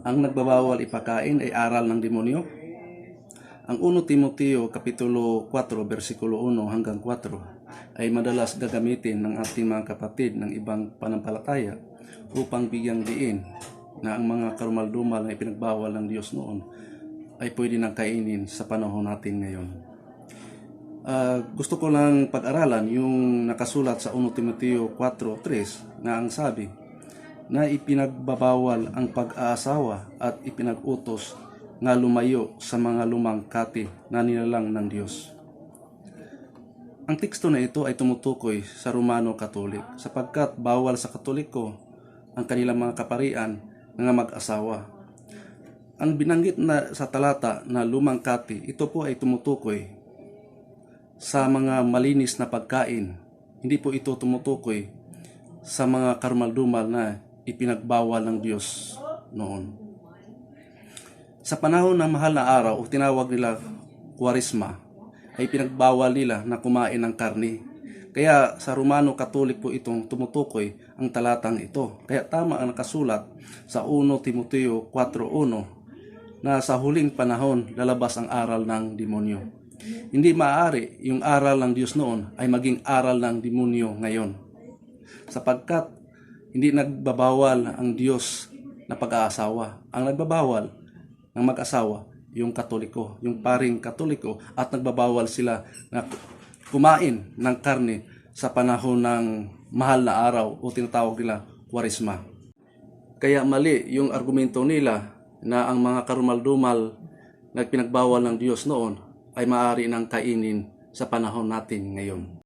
ang nagbabawal ipakain ay aral ng demonyo? Ang 1 Timoteo Kapitulo 4, versikulo 1 hanggang 4 ay madalas gagamitin ng ating mga kapatid ng ibang panampalataya upang bigyang diin na ang mga karumaldumal na ipinagbawal ng Diyos noon ay pwede nang kainin sa panahon natin ngayon. Ah, gusto ko lang pag-aralan yung nakasulat sa 1 Timoteo 4.3 na ang sabi na ipinagbabawal ang pag-aasawa at ipinag-utos nga lumayo sa mga lumang kati na nilalang ng Diyos. Ang teksto na ito ay tumutukoy sa Romano Katolik sapagkat bawal sa Katoliko ang kanilang mga kaparian na mag-asawa. Ang binanggit na sa talata na lumang kati, ito po ay tumutukoy sa mga malinis na pagkain. Hindi po ito tumutukoy sa mga karmaldumal na ipinagbawal ng Diyos noon. Sa panahon ng mahal na araw o tinawag nila Kwaresma, ay pinagbawal nila na kumain ng karne. Kaya sa Romano Katolik po itong tumutukoy ang talatang ito. Kaya tama ang nakasulat sa 1 Timoteo 4.1 na sa huling panahon lalabas ang aral ng demonyo. Hindi maaari yung aral ng Diyos noon ay maging aral ng demonyo ngayon. Sapagkat hindi nagbabawal ang Diyos na pag-aasawa. Ang nagbabawal ng mag-asawa, yung katoliko, yung paring katoliko, at nagbabawal sila na kumain ng karne sa panahon ng mahal na araw o tinatawag nila kwarisma. Kaya mali yung argumento nila na ang mga karumaldumal na pinagbawal ng Diyos noon ay maaari ng kainin sa panahon natin ngayon.